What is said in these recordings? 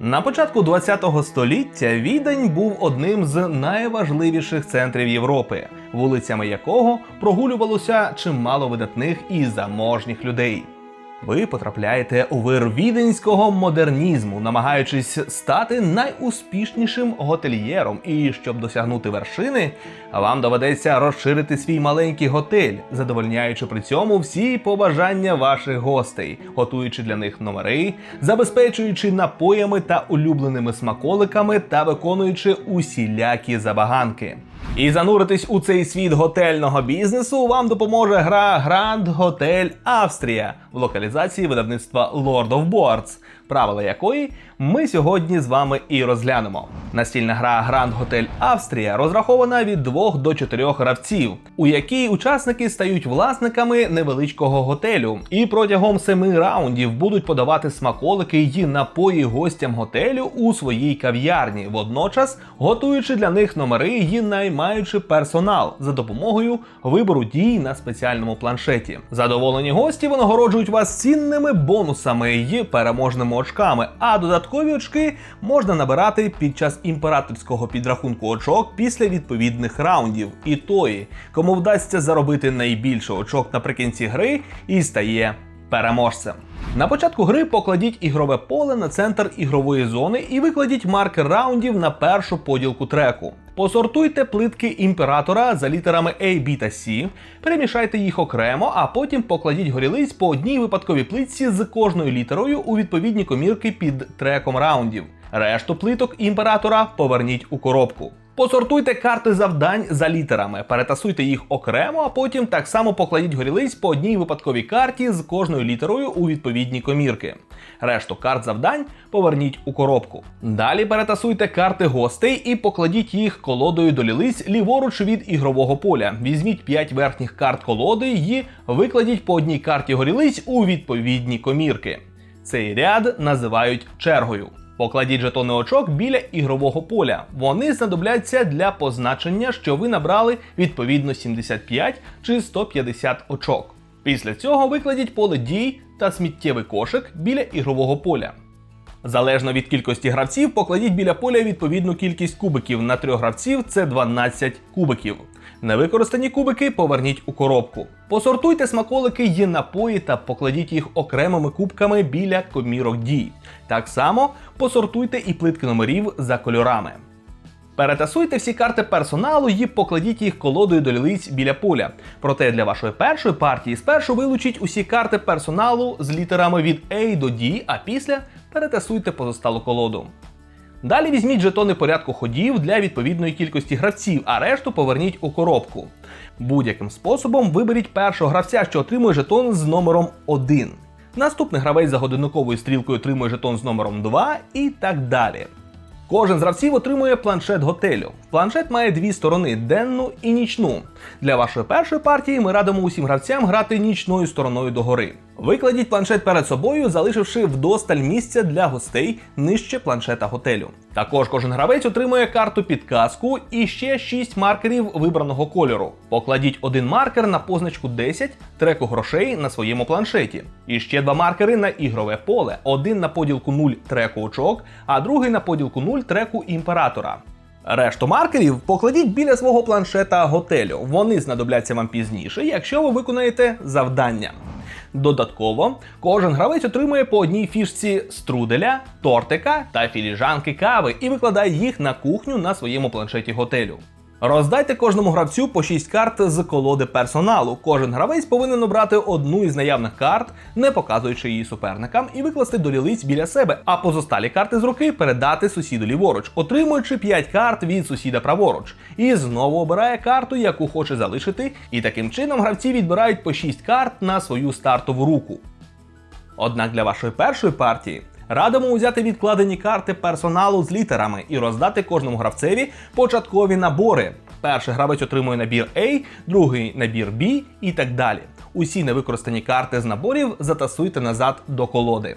На початку ХХ століття Відень був одним з найважливіших центрів Європи, вулицями якого прогулювалося чимало видатних і заможніх людей. Ви потрапляєте у вир віденського модернізму, намагаючись стати найуспішнішим готельєром. І щоб досягнути вершини, вам доведеться розширити свій маленький готель, задовольняючи при цьому всі побажання ваших гостей, готуючи для них номери, забезпечуючи напоями та улюбленими смаколиками та виконуючи усілякі забаганки. І зануритись у цей світ готельного бізнесу вам допоможе гра Grand Hotel Австрія в локалізації видавництва Lord of Boards, правила якої ми сьогодні з вами і розглянемо. Настільна гра Grand Hotel Австрія розрахована від 2 до 4 гравців, у якій учасники стають власниками невеличкого готелю і протягом семи раундів будуть подавати смаколики й напої гостям готелю у своїй кав'ярні, водночас готуючи для них номери й наймаючи персонал за допомогою вибору дій на спеціальному планшеті. Задоволені гості винагороджують вас цінними бонусами й переможними очками, а додаткові очки можна набирати під час імператорського підрахунку очок після відповідних раундів. І тої, кому вдасться заробити найбільше очок наприкінці гри, і стає переможцем. На початку гри покладіть ігрове поле на центр ігрової зони і викладіть маркер раундів на першу поділку треку. Посортуйте плитки імператора за літерами A, B та C, перемішайте їх окремо, а потім покладіть горілиць по одній випадковій плитці з кожною літерою у відповідні комірки під треком раундів. Решту плиток імператора поверніть у коробку. Посортуйте карти завдань за літерами, перетасуйте їх окремо, а потім так само покладіть горілиць по одній випадковій карті з кожною літерою у відповідні комірки. Решту карт завдань поверніть у коробку. Далі перетасуйте карти гостей і покладіть їх колодою до лілиць ліворуч від ігрового поля. Візьміть 5 верхніх карт колоди і викладіть по одній карті горілиць у відповідні комірки. Цей ряд називають чергою. Покладіть жетони очок біля ігрового поля. Вони знадобляться для позначення, що ви набрали відповідно 75 чи 150 очок. Після цього викладіть поле дій та сміттєвий кошик біля ігрового поля. Залежно від кількості гравців, покладіть біля поля відповідну кількість кубиків. На трьох гравців це 12 кубиків. Невикористані кубики поверніть у коробку. Посортуйте смаколики й напої та покладіть їх окремими кубками біля комірок дій. Так само посортуйте і плитки номерів за кольорами. Перетасуйте всі карти персоналу і покладіть їх колодою до лілиць біля поля. Проте для вашої першої партії спершу вилучіть усі карти персоналу з літерами від A до D, а після перетасуйте позосталу колоду. Далі візьміть жетони порядку ходів для відповідної кількості гравців, а решту поверніть у коробку. Будь-яким способом виберіть першого гравця, що отримує жетон з номером 1. Наступний гравець за годинниковою стрілкою отримує жетон з номером 2 і так далі. Кожен з гравців отримує планшет готелю. Планшет має дві сторони денну і нічну. Для вашої першої партії ми радимо усім гравцям грати нічною стороною догори. Викладіть планшет перед собою, залишивши вдосталь місця для гостей нижче планшета готелю. Також кожен гравець отримує карту підказку і ще 6 маркерів вибраного кольору. Покладіть один маркер на позначку 10 треку грошей на своєму планшеті. І ще два маркери на ігрове поле: один на поділку 0 треку очок, а другий на поділку 0 треку імператора. Решту маркерів покладіть біля свого планшета готелю. Вони знадобляться вам пізніше, якщо ви виконаєте завдання. Додатково, кожен гравець отримує по одній фішці струделя, тортика та філіжанки кави і викладає їх на кухню на своєму планшеті готелю. Роздайте кожному гравцю по 6 карт з колоди персоналу. Кожен гравець повинен обрати одну із наявних карт, не показуючи її суперникам, і викласти до лілиць біля себе, а позосталі карти з руки передати сусіду ліворуч, отримуючи 5 карт від сусіда праворуч. І знову обирає карту, яку хоче залишити, і таким чином гравці відбирають по 6 карт на свою стартову руку. Однак для вашої першої партії радимо взяти відкладені карти персоналу з літерами і роздати кожному гравцеві початкові набори. Перший гравець отримує набір A, другий набір B і так далі. Усі невикористані карти з наборів затасуйте назад до колоди.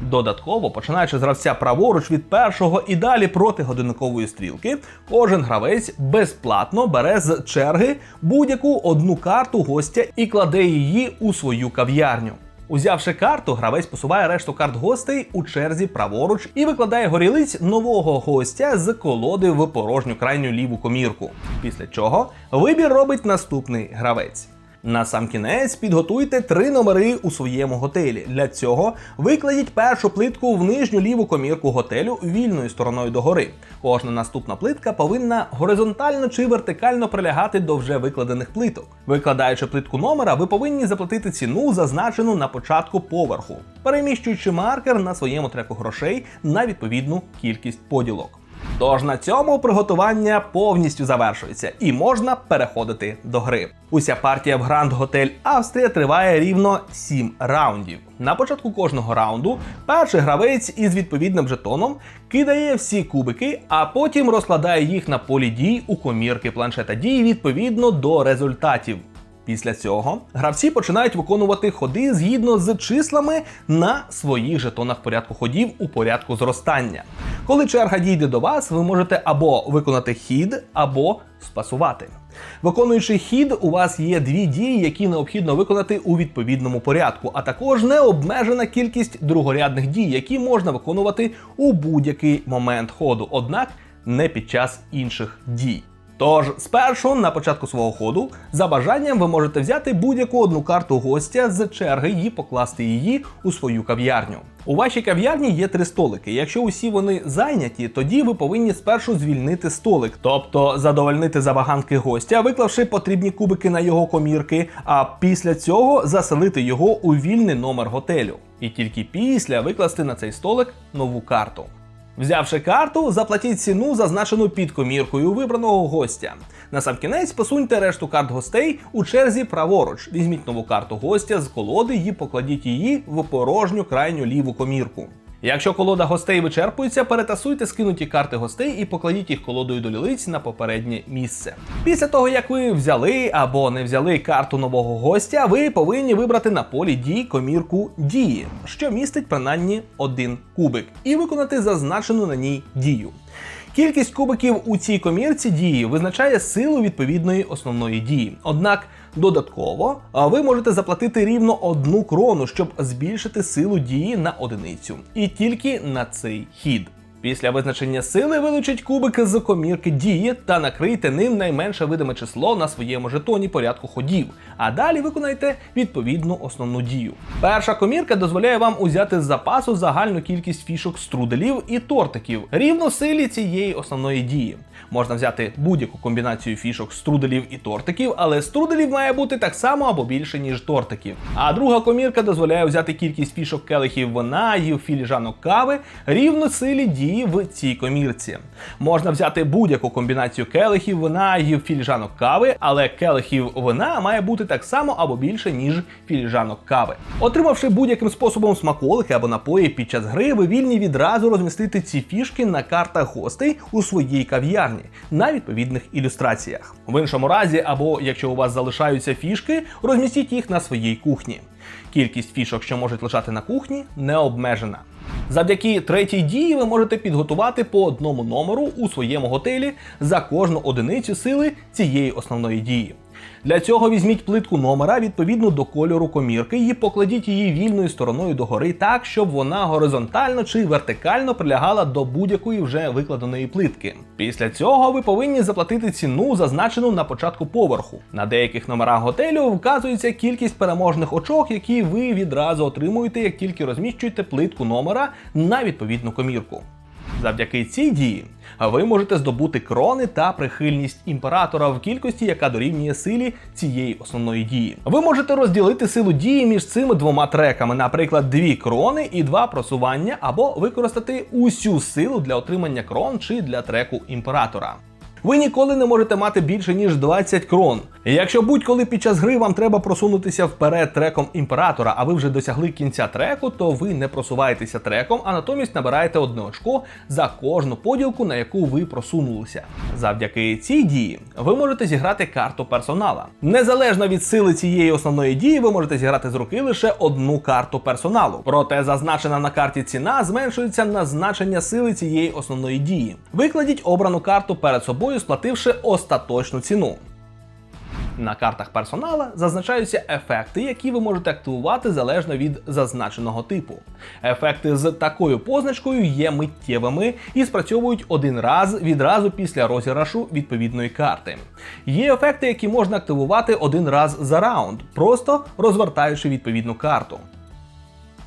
Додатково, починаючи з гравця праворуч від першого і далі проти годинникової стрілки, кожен гравець безплатно бере з черги будь-яку одну карту гостя і кладе її у свою кав'ярню. Узявши карту, гравець посуває решту карт гостей у черзі праворуч і викладає горілиць нового гостя з колоди в порожню крайню ліву комірку. Після чого вибір робить наступний гравець. На сам кінець підготуйте три номери у своєму готелі. Для цього викладіть першу плитку в нижню ліву комірку готелю вільною стороною догори. Кожна наступна плитка повинна горизонтально чи вертикально прилягати до вже викладених плиток. Викладаючи плитку номера, ви повинні заплатити ціну, зазначену на початку поверху, переміщуючи маркер на своєму треку грошей на відповідну кількість поділок. Тож на цьому приготування повністю завершується і можна переходити до гри. Уся партія в Гранд Готель Австрія триває рівно 7 раундів. На початку кожного раунду перший гравець із відповідним жетоном кидає всі кубики, а потім розкладає їх на полі дій у комірки планшета дій відповідно до результатів. Після цього гравці починають виконувати ходи згідно з числами на своїх жетонах порядку ходів у порядку зростання. Коли черга дійде до вас, ви можете або виконати хід, або спасувати. Виконуючи хід, у вас є дві дії, які необхідно виконати у відповідному порядку, а також необмежена кількість другорядних дій, які можна виконувати у будь-який момент ходу, однак не під час інших дій. Тож, спершу на початку свого ходу, за бажанням ви можете взяти будь-яку одну карту гостя з черги і покласти її у свою кав'ярню. У вашій кав'ярні є три столики. Якщо усі вони зайняті, тоді ви повинні спершу звільнити столик, тобто задовольнити забаганки гостя, виклавши потрібні кубики на його комірки, а після цього заселити його у вільний номер готелю. І тільки після викласти на цей столик нову карту. Взявши карту, заплатіть ціну, зазначену під коміркою вибраного гостя. Насамкінець посуньте решту карт гостей у черзі праворуч. Візьміть нову карту гостя з колоди і покладіть її в порожню крайню ліву комірку. Якщо колода гостей вичерпується, перетасуйте скинуті карти гостей і покладіть їх колодою до лілиць на попереднє місце. Після того, як ви взяли або не взяли карту нового гостя, ви повинні вибрати на полі дій комірку дії, що містить принаймні один кубик, і виконати зазначену на ній дію. Кількість кубиків у цій комірці дії визначає силу відповідної основної дії. Однак додатково ви можете заплатити рівно одну крону, щоб збільшити силу дії на одиницю. І тільки на цей хід. Після визначення сили вилучіть кубик з комірки дії та накрийте ним найменше видиме число на своєму жетоні порядку ходів, а далі виконайте відповідну основну дію. Перша комірка дозволяє вам узяти з запасу загальну кількість фішок струделів і тортиків рівно силі цієї основної дії. Можна взяти будь-яку комбінацію фішок струделів і тортиків, але струделів має бути так само або більше, ніж тортиків. А друга комірка дозволяє взяти кількість фішок келихів вина і філіжанок кави рівно силі дії в цій комірці. Можна взяти будь-яку комбінацію келихів вина і філіжанок кави, але келихів вина має бути так само або більше, ніж філіжанок кави. Отримавши будь-яким способом смаколики або напої під час гри, ви вільні відразу розмістити ці фішки на картах гостей у своїй кав'ярні на відповідних ілюстраціях. В іншому разі, або якщо у вас залишаються фішки, розмістіть їх на своїй кухні. Кількість фішок, що можуть лежати на кухні, не обмежена. Завдяки третій дії ви можете підготувати по одному номеру у своєму готелі за кожну одиницю сили цієї основної дії. Для цього візьміть плитку номера відповідно до кольору комірки і покладіть її вільною стороною догори так, щоб вона горизонтально чи вертикально прилягала до будь-якої вже викладеної плитки. Після цього ви повинні заплатити ціну, зазначену на початку поверху. На деяких номерах готелю вказується кількість переможних очок, які ви відразу отримуєте, як тільки розміщуєте плитку номера на відповідну комірку. Завдяки цій дії ви можете здобути крони та прихильність імператора в кількості, яка дорівнює силі цієї основної дії. Ви можете розділити силу дії між цими двома треками, наприклад, дві крони і два просування, або використати усю силу для отримання крон чи для треку імператора. Ви ніколи не можете мати більше ніж 20 крон. І Якщо будь-коли під час гри вам треба просунутися вперед треком імператора, а ви вже досягли кінця треку, то ви не просуваєтеся треком, а натомість набираєте одне очко за кожну поділку, на яку ви просунулися. Завдяки цій дії ви можете зіграти карту персонала. Незалежно від сили цієї основної дії, ви можете зіграти з руки лише одну карту персоналу. Проте зазначена на карті ціна зменшується на значення сили цієї основної дії. Викладіть обрану карту перед собою, сплативши остаточну ціну. На картах персонала зазначаються ефекти, які ви можете активувати залежно від зазначеного типу. Ефекти з такою позначкою є миттєвими і спрацьовують один раз відразу після розіграшу відповідної карти. Є ефекти, які можна активувати один раз за раунд, просто розвертаючи відповідну карту.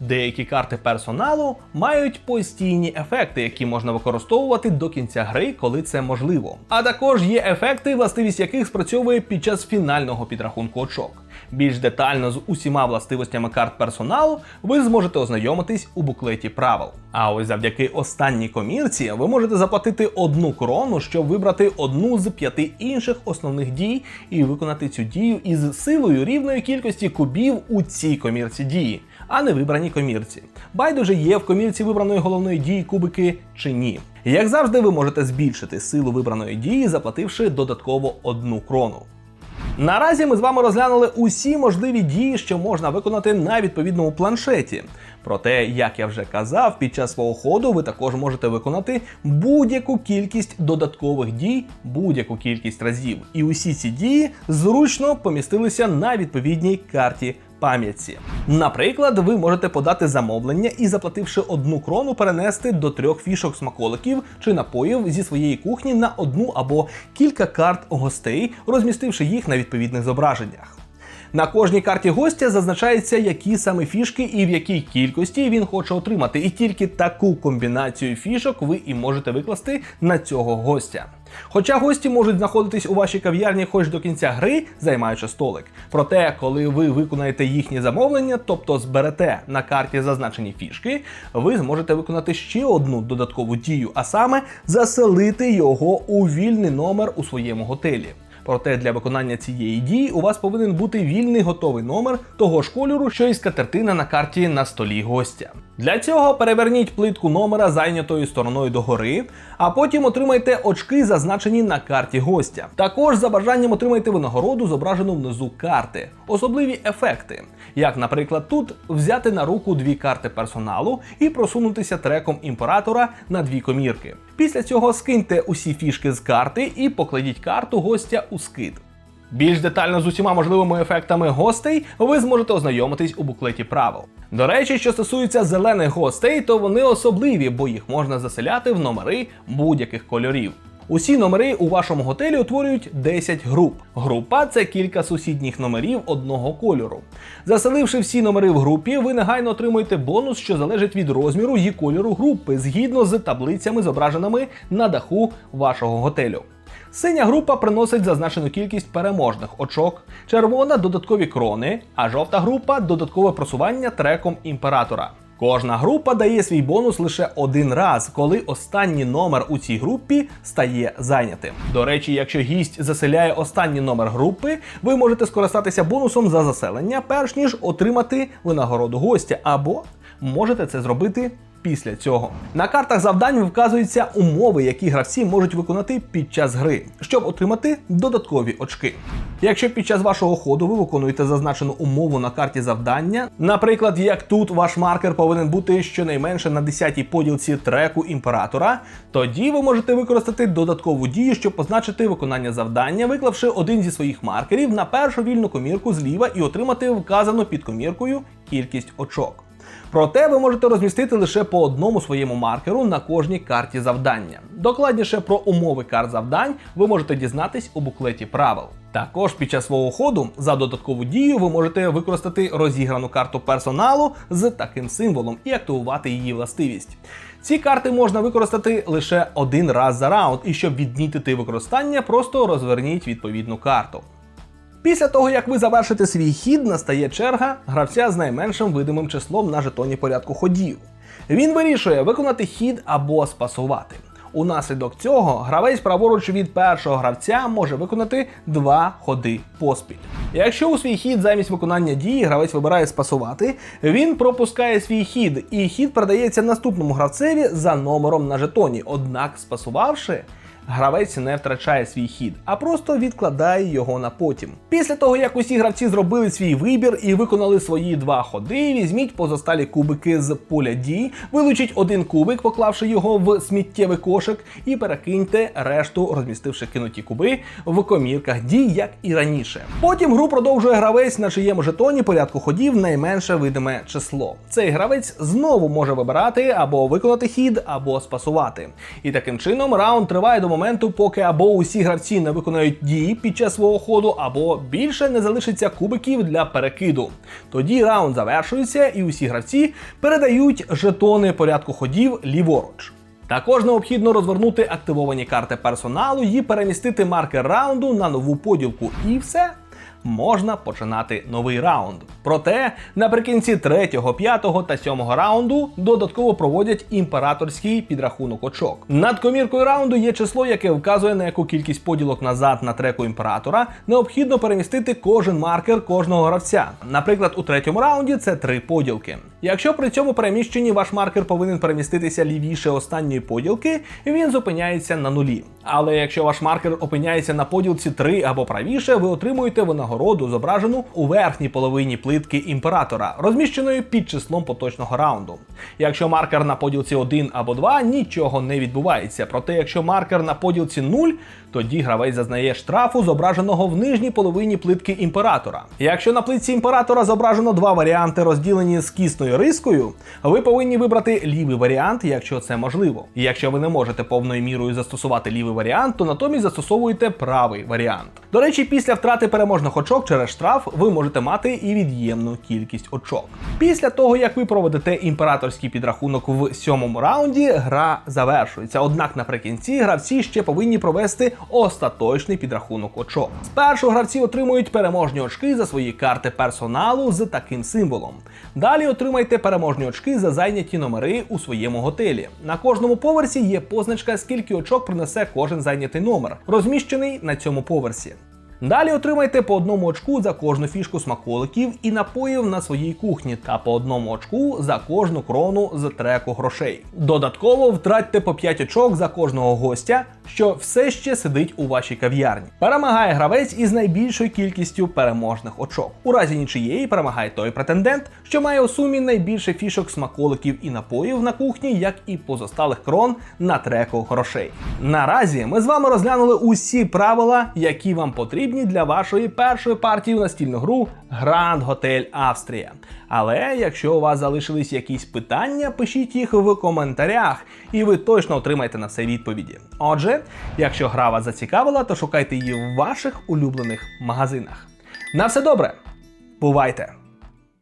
Деякі карти персоналу мають постійні ефекти, які можна використовувати до кінця гри, коли це можливо. А також є ефекти, властивість яких спрацьовує під час фінального підрахунку очок. Більш детально з усіма властивостями карт персоналу ви зможете ознайомитись у буклеті правил. А ось завдяки останній комірці ви можете заплатити одну крону, щоб вибрати одну з п'яти інших основних дій і виконати цю дію із силою рівної кількості кубів у цій комірці дії, а не вибраній комірці. Байдуже є в комірці вибраної головної дії кубики чи ні. Як завжди, ви можете збільшити силу вибраної дії, заплативши додатково одну крону. Наразі ми з вами розглянули усі можливі дії, що можна виконати на відповідному планшеті. Проте, як я вже казав, під час свого ходу ви також можете виконати будь-яку кількість додаткових дій, будь-яку кількість разів. І усі ці дії зручно помістилися на відповідній карті пам'ятці. Наприклад, ви можете подати замовлення і, заплативши одну крону, перенести до трьох фішок смаколиків чи напоїв зі своєї кухні на одну або кілька карт гостей, розмістивши їх на відповідних зображеннях. На кожній карті гостя зазначається, які саме фішки і в якій кількості він хоче отримати, і тільки таку комбінацію фішок ви і можете викласти на цього гостя. Хоча гості можуть знаходитись у вашій кав'ярні хоч до кінця гри, займаючи столик. Проте, коли ви виконаєте їхні замовлення, тобто зберете на карті зазначені фішки, ви зможете виконати ще одну додаткову дію, а саме заселити його у вільний номер у своєму готелі. Проте для виконання цієї дії у вас повинен бути вільний готовий номер того ж кольору, що і скатертина на карті на столі гостя. Для цього переверніть плитку номера зайнятою стороною догори, а потім отримайте очки, зазначені на карті гостя. Також за бажанням отримайте винагороду, зображену внизу карти, особливі ефекти, як, наприклад, тут взяти на руку дві карти персоналу і просунутися треком імператора на дві комірки. Після цього скиньте усі фішки з карти і покладіть карту гостя у скид. Більш детально з усіма можливими ефектами гостей ви зможете ознайомитись у буклеті правил. До речі, що стосується зелених гостей, то вони особливі, бо їх можна заселяти в номери будь-яких кольорів. Усі номери у вашому готелі утворюють 10 груп. Група це кілька сусідніх номерів одного кольору. Заселивши всі номери в групі, ви негайно отримуєте бонус, що залежить від розміру і кольору групи, згідно з таблицями, зображеними на даху вашого готелю. Синя група приносить зазначену кількість переможних очок, червона додаткові крони, а жовта група додаткове просування треком імператора. Кожна група дає свій бонус лише один раз, коли останній номер у цій групі стає зайнятим. До речі, якщо гість заселяє останній номер групи, ви можете скористатися бонусом за заселення, перш ніж отримати винагороду гостя, або можете це зробити після цього. На картах завдань вказуються умови, які гравці можуть виконати під час гри, щоб отримати додаткові очки. Якщо під час вашого ходу ви виконуєте зазначену умову на карті завдання, наприклад, як тут ваш маркер повинен бути щонайменше на 10-й поділці треку імператора, тоді ви можете використати додаткову дію, щоб позначити виконання завдання, виклавши один зі своїх маркерів на першу вільну комірку зліва і отримати вказану під коміркою кількість очок. Проте ви можете розмістити лише по одному своєму маркеру на кожній карті завдання. Докладніше про умови карт завдань ви можете дізнатись у буклеті правил. Також під час свого ходу за додаткову дію ви можете використати розіграну карту персоналу з таким символом і активувати її властивість. Ці карти можна використати лише один раз за раунд, і щоб відмітити використання, просто розверніть відповідну карту. Після того, як ви завершите свій хід, настає черга гравця з найменшим видимим числом на жетоні порядку ходів. Він вирішує виконати хід або спасувати. Унаслідок цього гравець праворуч від першого гравця може виконати два ходи поспіль. Якщо у свій хід замість виконання дії гравець вибирає спасувати, він пропускає свій хід, і хід передається наступному гравцеві за номером на жетоні. Однак, спасувавши, гравець не втрачає свій хід, а просто відкладає його на потім. Після того, як усі гравці зробили свій вибір і виконали свої два ходи, візьміть позосталі кубики з поля дій, вилучіть один кубик, поклавши його в сміттєвий кошик, і перекиньте решту, розмістивши кинуті куби в комірках дій, як і раніше. Потім гру продовжує гравець, на чиєму жетоні порядку ходів найменше видиме число. Цей гравець знову може вибирати або виконати хід, або спасувати. І таким чином раунд триває до моменту, поки або усі гравці не виконають дії під час свого ходу, або більше не залишиться кубиків для перекиду. Тоді раунд завершується, і усі гравці передають жетони порядку ходів ліворуч. Також необхідно розвернути активовані карти персоналу і перемістити маркер раунду на нову поділку. І все. Можна починати новий раунд. Проте наприкінці третього, п'ятого та сьомого раунду додатково проводять імператорський підрахунок очок. Над коміркою раунду є число, яке вказує на яку кількість поділок назад на треку імператора необхідно перемістити кожен маркер кожного гравця. Наприклад, у третьому раунді це три поділки. Якщо при цьому переміщенні ваш маркер повинен переміститися лівіше останньої поділки, він зупиняється на нулі. Але якщо ваш маркер опиняється на поділці 3 або правіше, ви отримуєте винагороду, зображену у верхній половині плитки імператора, розміщеної під числом поточного раунду. Якщо маркер на поділці 1 або 2, нічого не відбувається. Проте, якщо маркер на поділці 0, тоді гравець зазнає штрафу, зображеного в нижній половині плитки імператора. Якщо на плитці імператора зображено два варіанти, розділені з кісною рискою, ви повинні вибрати лівий варіант, якщо це можливо. І якщо ви не можете повною мірою застосувати лівий варіант, то натомість застосовуєте правий варіант. До речі, після втрати переможних очок через штраф ви можете мати і від'ємну кількість очок. Після того, як ви проведете імператорський підрахунок в сьомому раунді, гра завершується. Однак наприкінці гравці ще повинні провести остаточний підрахунок очок. Спершу гравці отримують переможні очки за свої карти персоналу з таким символом. Далі отримайте переможні очки за зайняті номери у своєму готелі. На кожному поверсі є позначка, скільки очок принесе кожен зайнятий номер, розміщений на цьому поверсі. Далі отримайте по одному очку за кожну фішку смаколиків і напоїв на своїй кухні та по одному очку за кожну крону з треку грошей. Додатково втратьте по 5 очок за кожного гостя, що все ще сидить у вашій кав'ярні. Перемагає гравець із найбільшою кількістю переможних очок. У разі нічиєї перемагає той претендент, що має у сумі найбільше фішок смаколиків і напоїв на кухні, як і позосталих крон на треку грошей. Наразі ми з вами розглянули усі правила, які вам потрібні для вашої першої партії в настільну гру Grand Hotel Австрія. Але якщо у вас залишились якісь питання, пишіть їх в коментарях, і ви точно отримаєте на все відповіді. Отже, якщо гра вас зацікавила, то шукайте її в ваших улюблених магазинах. На все добре, бувайте!